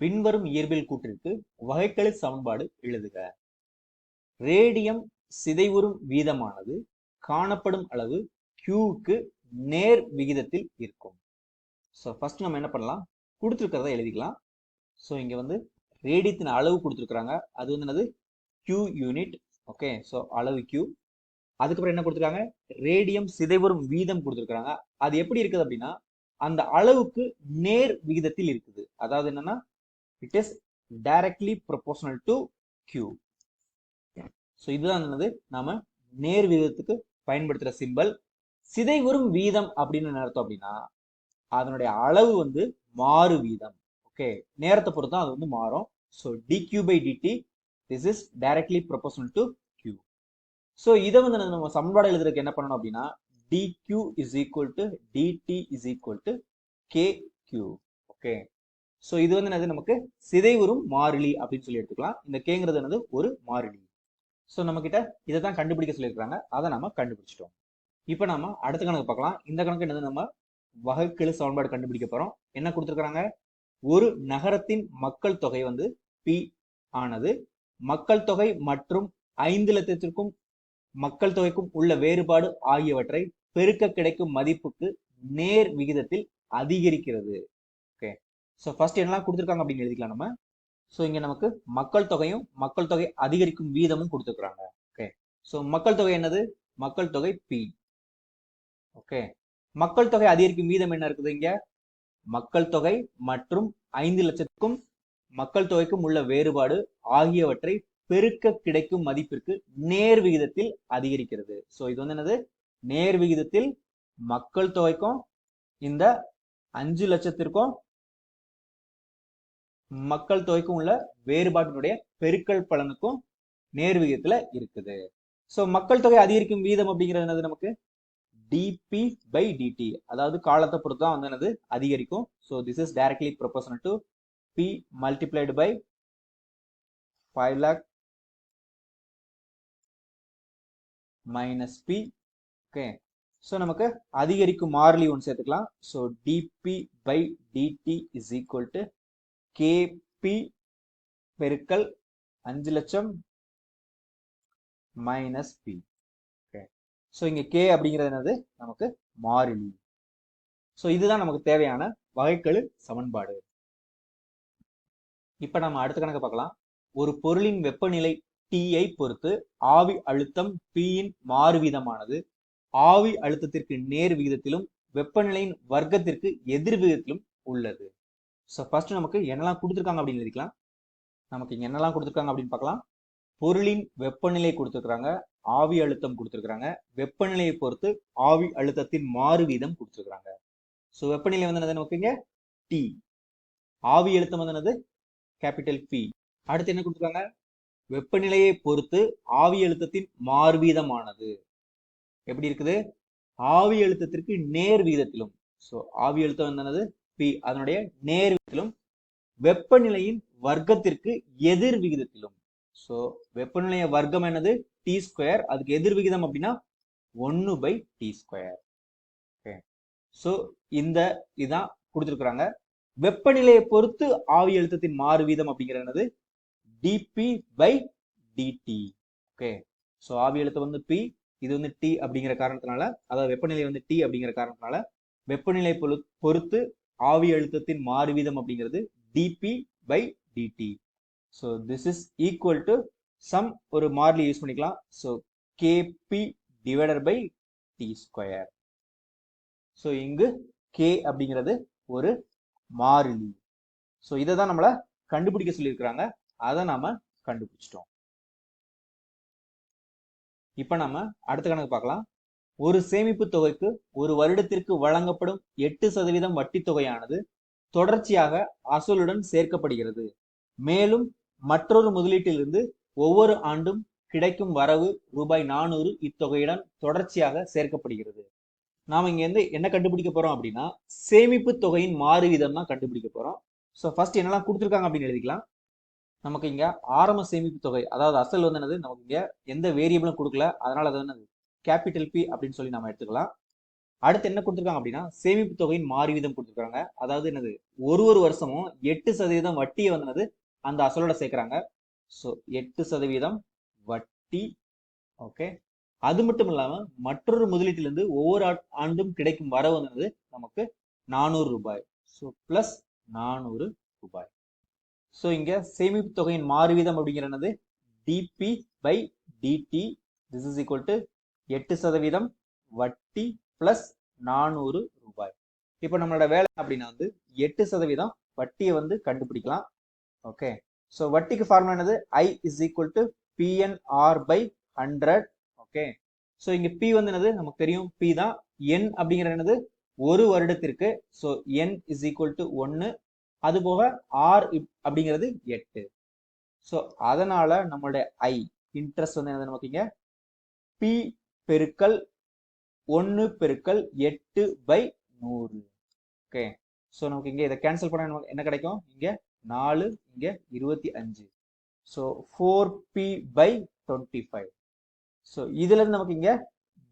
பின்வரும் இயற்பியல் கூற்றிற்கு வகைக்கெழு சமன்பாடு எழுதுக. ரேடியம் சிதைவுறும் வீதமானது காணப்படும் அளவு கியூவுக்கு நேர் விகிதத்தில் இருக்கும். ஸோ ஃபர்ஸ்ட் நம்ம என்ன பண்ணலாம்? கொடுத்துருக்கிறத எழுதிக்கலாம். ஸோ இங்க வந்து ரேடியத்தின் அளவு கொடுத்துருக்குறாங்க. அது வந்து என்னது? Q யூனிட் ஓகே ஸோ அளவு கியூ அதுக்கப்புறம் என்ன கொடுத்துருக்காங்க? ரேடியம் சிதைவரும் வீதம் கொடுத்துருக்குறாங்க. அது எப்படி இருக்குது அப்படின்னா அந்த அளவுக்கு நேர் விகிதத்தில் இருக்குது. அதாவது என்னன்னா it is directly proportional to Q so இதுதான் என்னது? நாம நேர் விகிதத்துக்கு பயன்படுத்துகிற சிம்பல் சிதை வரும் வீதம் அப்படின்னு என்ன அர்த்தம் அப்படின்னா அதனுடைய அளவு வந்து மாறு வீதம். ஓகே நேரத்தை பொறுத்து தான் அது வந்து மாறும். So dQ by dt this is directly proportional to Q so இதை வந்து நம்ம சமன்பாடு எழுதுறதுக்கு என்ன பண்ணணும் அப்படின்னா dQ is equal to dt is equal to K Q okay so இது வந்து என்னது? நமக்கு சிதைவுறும் மாறிலி அப்படின்னு சொல்லி எடுத்துக்கலாம். இந்த கேங்கிறது என்னது? ஒரு மாறிலி. ஸோ நம்ம கிட்ட இதை தான் கண்டுபிடிக்க சொல்லியிருக்காங்க அதை நம்ம கண்டுபிடிச்சிட்டோம். இப்போ நம்ம அடுத்த கணக்கு பார்க்கலாம். இந்த கணக்கு என்னது? நம்ம வகைக்கெழு சமன்பாடு கண்டுபிடிக்க போறோம். என்ன கொடுத்துருக்காங்க ஒரு நகரத்தின் மக்கள் தொகை வந்து பி ஆனது மக்கள் தொகை மற்றும் ஐந்து லட்சத்திற்கும் மக்கள் தொகைக்கும் உள்ள வேறுபாடு ஆகியவற்றை பெருக்க கிடைக்கும் மதிப்புக்கு நேர் விகிதத்தில் அதிகரிக்கிறது. ஸோ ஃபர்ஸ்ட் என்னெல்லாம் கொடுத்துருக்காங்க அப்படின்னு எழுதிக்கலாம் நம்ம. ஸோ இங்க நமக்கு மக்கள் தொகையும் மக்கள் தொகை அதிகரிக்கும் வீதமும் கொடுத்துருக்குறாங்க. ஓகே ஸோ மக்கள் தொகை என்னது? மக்கள் தொகை பி ஓகே மக்கள் தொகை அதிகரிக்கும் வீதம் என்ன இருக்குது இங்க? மக்கள் தொகை மற்றும் ஐந்து லட்சத்துக்கும் மக்கள் தொகைக்கும் உள்ள வேறுபாடு ஆகியவற்றை பெருக்க கிடைக்கும் மதிப்பிற்கு நேர் விகிதத்தில் அதிகரிக்கிறது. ஸோ இது வந்து என்னது? நேர் விகிதத்தில் மக்கள் தொகைக்கும் இந்த அஞ்சு லட்சத்திற்கும் மக்கள் தொகைக்கும் உள்ள வேறுபாட்டினுடைய பெருக்கல் பலனுக்கும் நேர் விகிதத்துல இருக்குது. ஸோ மக்கள் தொகை அதிகரிக்கும் வீதம் அப்படிங்கிறது என்னது நமக்கு? டிபி பை டிடி அதாவது காலத்தை பொறுத்து தான் வந்து என்னது? அதிகரிக்கும். So this is directly proportional to P multiplied by five lakh minus P okay so நமக்கு அதிகரிக்கும் மாறிலி ஒன்று சேர்த்துக்கலாம். So dP by dt is equal to KP பெருக்கல் அஞ்சு லட்சம் மைனஸ் பி ஸோ இங்கே கே அப்படிங்கிறது என்னது? நமக்கு மாறிலி. ஸோ இதுதான் நமக்கு தேவையான வகைக்கெழு சமன்பாடு. இப்போ நம்ம அடுத்த கணக்கு பார்க்கலாம். ஒரு பொருளின் வெப்பநிலை Tஐ பொறுத்து ஆவி அழுத்தம் பியின் மாறு வீதமானது. ஆவி அழுத்தத்திற்கு நேர் விகிதத்திலும் வெப்பநிலையின் வர்க்கத்திற்கு எதிர் விகிதத்திலும் உள்ளது. ஸோ ஃபர்ஸ்ட் நமக்கு என்னெல்லாம் கொடுத்துருக்காங்க அப்படின்னு எழுதிக்கலாம். நமக்கு இங்கே என்னெல்லாம் கொடுத்துருக்காங்க அப்படின்னு பார்க்கலாம். பொருளின் வெப்பநிலை கொடுத்துருக்குறாங்க. ஆவி அழுத்தம் கொடுத்துருக்குறாங்க. வெப்பநிலையை பொறுத்து ஆவி அழுத்தத்தின் மாறு வீதம் கொடுத்துருக்குறாங்க. ஸோ வெப்பநிலை வந்து என்னது நமக்கு இங்க? டி ஆவி அழுத்தம் வந்து என்னது? கேபிட்டல் பி அடுத்து என்ன கொடுத்துருக்காங்க? வெப்பநிலையை பொறுத்து ஆவி அழுத்தத்தின் மாறுவீதமானது எப்படி இருக்குது? ஆவி அழுத்தத்திற்கு நேர் வீதத்திலும். ஸோ ஆவி அழுத்தம் என்னது? பி அதனுடைய நேர் விகிதத்திலும் வெப்பநிலையின் வர்க்கத்திற்கு எதிர் விகிதத்திலும். ஸோ வெப்பநிலைய வர்க்கம் என்னது? டி ஸ்கொயர் அதுக்கு எதிர் விகிதம் அப்படின்னா ஒன்று by T square okay so இந்த இதான் கொடுத்துருக்குறாங்க. வெப்பநிலையை பொறுத்து ஆவி அழுத்தத்தின் மாறு வீதம் அப்படிங்கிறது என்னது? DP by dt okay so ஆவி அழுத்தம் வந்து பி இது வந்து டி அப்படிங்கிற காரணத்தினால அதாவது வெப்பநிலை வந்து டி அப்படிங்கிற காரணத்தினால வெப்பநிலை பொறுத்து ஆவி அழுத்தத்தின் மாறுவீதம் அப்படிங்கிறது DP by DT so this is equal to some ஒரு மாறிலி யூஸ் பண்ணிக்கலாம். So KP divider by T square so இங்கு கே அப்படிங்கிறது ஒரு மாறிலி. ஸோ இதை தான் நம்மளை கண்டுபிடிக்க சொல்லியிருக்கிறாங்க. அதை நாம கண்டுபிடிச்சிட்டோம். இப்போ நம்ம அடுத்த கணக்கு பார்க்கலாம். ஒரு சேமிப்பு தொகைக்கு ஒரு வருடத்திற்கு வழங்கப்படும் எட்டு சதவீதம் வட்டி தொகையானது தொடர்ச்சியாக அசலுடன் சேர்க்கப்படுகிறது. மேலும் மற்றொரு முதலீட்டிலிருந்து ஒவ்வொரு ஆண்டும் கிடைக்கும் வரவு ரூபாய் நானூறு இத்தொகையுடன் தொடர்ச்சியாக சேர்க்கப்படுகிறது. நாம இங்க இருந்து என்ன கண்டுபிடிக்க போறோம் அப்படின்னா சேமிப்பு தொகையின் மாறு வீதம் தான் கண்டுபிடிக்க போறோம். ஸோ ஃபர்ஸ்ட் என்னெல்லாம் கொடுத்துருக்காங்க அப்படின்னு எழுதிக்கலாம். நமக்கு இங்க ஆரம்ப சேமிப்பு தொகை அதாவது அசல் வந்து என்னது? நமக்கு இங்க எந்த வேரியபிளும் கொடுக்கல. அதனால அது என்னது? கேபிட்டல் பி அப்படின்னு சொல்லி நம்ம எடுத்துக்கலாம். அடுத்து என்ன கொடுத்துருக்காங்க அப்படின்னா சேமிப்பு தொகையின் மாறி வீதம் கொடுத்துருக்காங்க. அதாவது என்னது? ஒரு ஒரு வருஷமும் எட்டு சதவீதம் வட்டியை வந்து அந்த அசலோட சேர்க்குறாங்க. ஸோ எட்டு சதவீதம் வட்டி. ஓகே அது மட்டும் இல்லாமல் மற்றொரு முதலீட்டிலிருந்து ஒவ்வொரு ஆ- ஆண்டும் கிடைக்கும் வரவு வந்தது நமக்கு நானூறு ரூபாய். ஸோ பிளஸ் நானூறு ரூபாய். ஸோ இங்கே சேமிப்பு தொகையின் மாறு வீதம் அப்படிங்கிறது DP by DT this is equal to எட்டு சதவீதம் வட்டி பிளஸ் நானூறு ரூபாய். இப்போ நம்மளோட வேலை அப்படின்னா வந்து எட்டு சதவீதம் வட்டியை வந்து கண்டுபிடிக்கலாம். ஓகே ஸோ வட்டிக்கு ஃபார்முலா என்னது? I is equal to PNR by hundred okay so இங்கே பி வந்து என்னது? நமக்கு தெரியும். பி தான் என் அப்படிங்கிறது என்னது? ஒரு வருடத்திற்கு. So N is equal to ஒன்று அதுபோக ஆர் அப்படிங்கிறது எட்டு. ஸோ அதனால நம்மளுடைய ஐ இன்ட்ரெஸ்ட் வந்து என்னது நமக்கு இங்கே? பி பெருக்கல் ஒன்று பெருக்கல் எட்டு பை நூறு. ஓகே ஸோ நமக்கு இங்கே இதை கேன்சல் பண்ண என்ன கிடைக்கும்? இங்கே நாலு இங்கே இருபத்தி அஞ்சு. So four P by twenty five so இதுலேருந்து நமக்கு இங்கே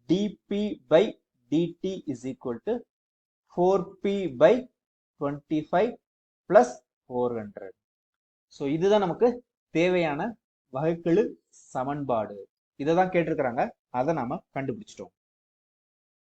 DP by DT is equal to four P by twenty five plus four hundred so இதுதான் நமக்கு தேவையான வகைக்கெழு சமன்பாடு. இதை தான் கேட்டிருக்கிறாங்க. அதை நாம கண்டுபிடிச்சிட்டோம்.